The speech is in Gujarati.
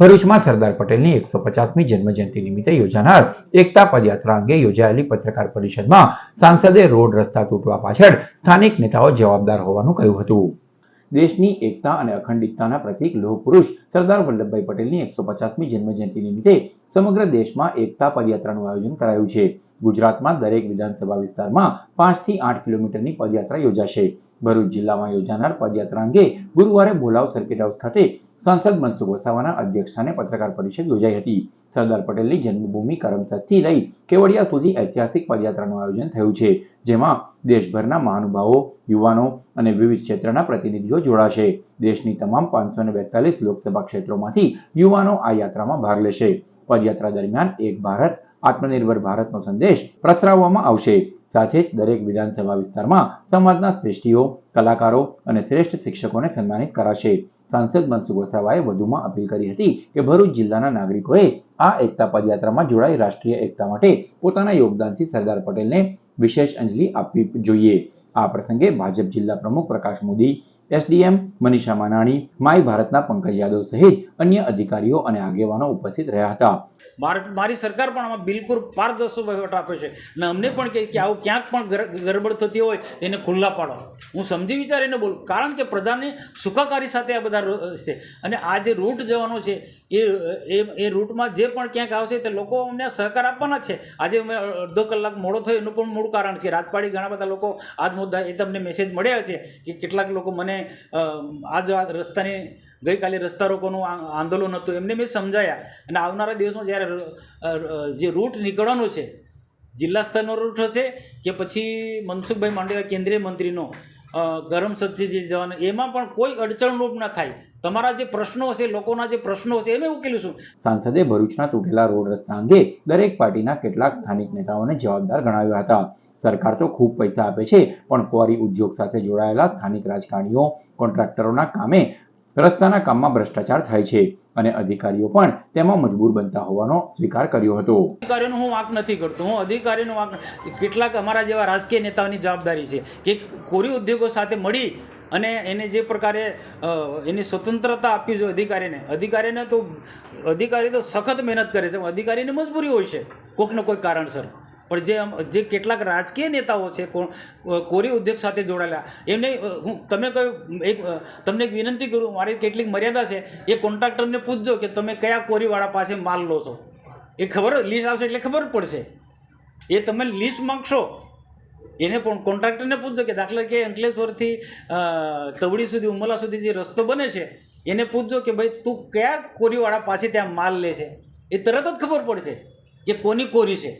ભરૂચમાં સરદાર પટેલની એકસો પચાસમી જન્મજયંતિ નિમિત્તે યોજાનાર એકતા પદયાત્રા અંગે યોજાયેલી પત્રકાર પરિષદમાં સાંસદે રોડ રસ્તા તૂટવા પાછળ સ્થાનિક નેતાઓ જવાબદાર હોવાનું કહ્યું હતું. દેશની એકતા અને અખંડિતતાના પ્રતીક લોહ પુરુષ સરદાર વલ્લભભાઈ પટેલની એકસો પચાસમી જન્મજયંતિ નિમિત્તે સમગ્ર દેશમાં એકતા પદયાત્રાનું આયોજન કરાયું છે. ગુજરાતમાં દરેક વિધાનસભા વિસ્તારમાં પાંચથી આઠ કિલોમીટરની પદયાત્રા યોજાશે. ભરૂચ જિલ્લામાં યોજાનાર પદયાત્રા અંગે ગુરુવારે ભોલાવ સર્કિટ હાઉસ ખાતે સાંસદ મનસુખ વસાવાના અધ્યક્ષસ્થાને પત્રકાર પરિષદ યોજાઈ હતી. સરદાર પટેલની જન્મભૂમિ કરમસદથી લઈ કેવડિયા સુધી ઐતિહાસિક પદયાત્રાનું આયોજન થયું છે, જેમાં દેશભરના મહાનુભાવો, યુવાનો અને વિવિધ ક્ષેત્રના પ્રતિનિધિઓ જોડાશે. દેશની તમામ પાંચસો ને બેતાલીસ લોકસભા ક્ષેત્રોમાંથી યુવાનો આ યાત્રામાં ભાગ લેશે. પદયાત્રા દરમિયાન એક ભારત, આત્મનિર્ભર ભારતનો સંદેશ પ્રસરાવવામાં આવશે. સાથે જ દરેક વિધાનસભા વિસ્તારમાં સમાજના શ્રેષ્ઠીઓ, કલાકારો અને શ્રેષ્ઠ શિક્ષકોને સન્માનિત કરાશે. સાંસદ મનસુખ વસાવાએ વધુમાં અપીલ કરી હતી કે ભરૂચ જિલ્લાના નાગરિકોએ આ એકતા પદયાત્રામાં જોડાઈ રાષ્ટ્રીય એકતા માટે પોતાના યોગદાનથી સરદાર પટેલને વિશેષ અંજલિ આપવી જોઈએ. આ પ્રસંગે ભાજપ જિલ્લા પ્રમુખ પ્રકાશ મોદી એસડીએમ મનીષા માનાણી માય ભારતના પંકજ યાદવ સહિત અન્ય અધિકારીઓ અને આગેવાનો ઉપસ્થિત રહ્યા હતા. મારી સરકાર પણ આમાં બિલકુલ પારદર્શક વહીવટ આપે છે. અને અમને પણ કહે કે આવું ક્યાંક પણ ગરબડ થતી હોય, એને ખુલ્લા પાડો. હું સમજી વિચારીને બોલું, કારણ કે પ્રજાને સુખાકારી સાથે આ બધા છે. અને આ જે રૂટ જવાનો છે, એ એ એ રૂટમાં જે પણ ક્યાંક આવશે, તે લોકો અમને સહકાર આપવાના છે. આજે અમે અડધો કલાક મોડો થયો, એનું પણ મૂળ કારણ છે. રાજપાડી ઘણા બધા લોકો આજ મુદ્દા એ તમને મેસેજ મળ્યા છે, કે કેટલાક લોકો મને અ, આજ આ રસ્તાની ગઈકાલે રસ્તા રોકોનું આંદોલન હતું એમને મેં સમજાયા. અને આવનારા દિવસમાં જ્યારે જે રૂટ નીકળવાનો છે જિલ્લા સ્તરનો રૂટ હશે કે પછી મનસુખભાઈ માંડવિયા કેન્દ્રીય મંત્રીનો? ગરમ સબ્જી જે જવાના. એમાં પણ કોઈ અડચણરૂપ ના થાય. તમારા જે પ્રશ્નો હશે લોકોના જે પ્રશ્નો હશે એને ઉકેલીશું સાંસદે ભરૂચના તૂટેલા રોડ રસ્તા અંગે દરેક પાર્ટીના કેટલાક સ્થાનિક નેતાઓને જવાબદાર ગણાવ્યા હતા. સરકાર તો ખૂબ પૈસા આપે છે, પણ ક્વોરી ઉદ્યોગ સાથે જોડાયેલા સ્થાનિક રાજકારણીઓ, કોન્ટ્રાક્ટરોના કામે રસ્તાના કામમાં ભ્રષ્ટાચાર થાય છે અને અધિકારીઓ પણ તેમાં મજબૂર બનતા હોવાનો સ્વીકાર કર્યો હતો. અધિકારીઓનો હું વાંક નથી કરતો. હું અધિકારીનો વાંક કેટલાક અમારા જેવા રાજકીય નેતાઓની જવાબદારી છે કે કોરી ઉદ્યોગો સાથે મળી અને એને જે પ્રકારે એની સ્વતંત્રતા આપવી જોઈએ અધિકારીને. અધિકારીને તો અધિકારી તો સખત મહેનત કરે છે અધિકારીની મજબૂરી હોય છે કોઈકને કોઈ કારણસર. પણ જે જે કેટલાક રાજકીય નેતાઓ છે કોરી ઉદ્યોગ સાથે જોડાયેલા, એમને હું, તમે કહ્યું એક તમને એક વિનંતી કરું, મારી કેટલીક મર્યાદા છે, એ કોન્ટ્રાક્ટરને પૂછજો કે તમે કયા કોરીવાળા પાસે માલ લો છો. એ ખબર લિસ્ટ આવશે એટલે ખબર પડશે. એ તમે લિસ્ટ માંગશો, એને પણ કોન્ટ્રાક્ટરને પૂછજો કે દાખલા કે અંકલેશ્વરથી તવડી સુધી, ઉમલા સુધી જે રસ્તો બને છે, એને પૂછજો કે ભાઈ, તું કયા કોરીવાળા પાસે ત્યાં માલ લે છે. એ તરત જ ખબર પડશે કે કોની કોરી છે.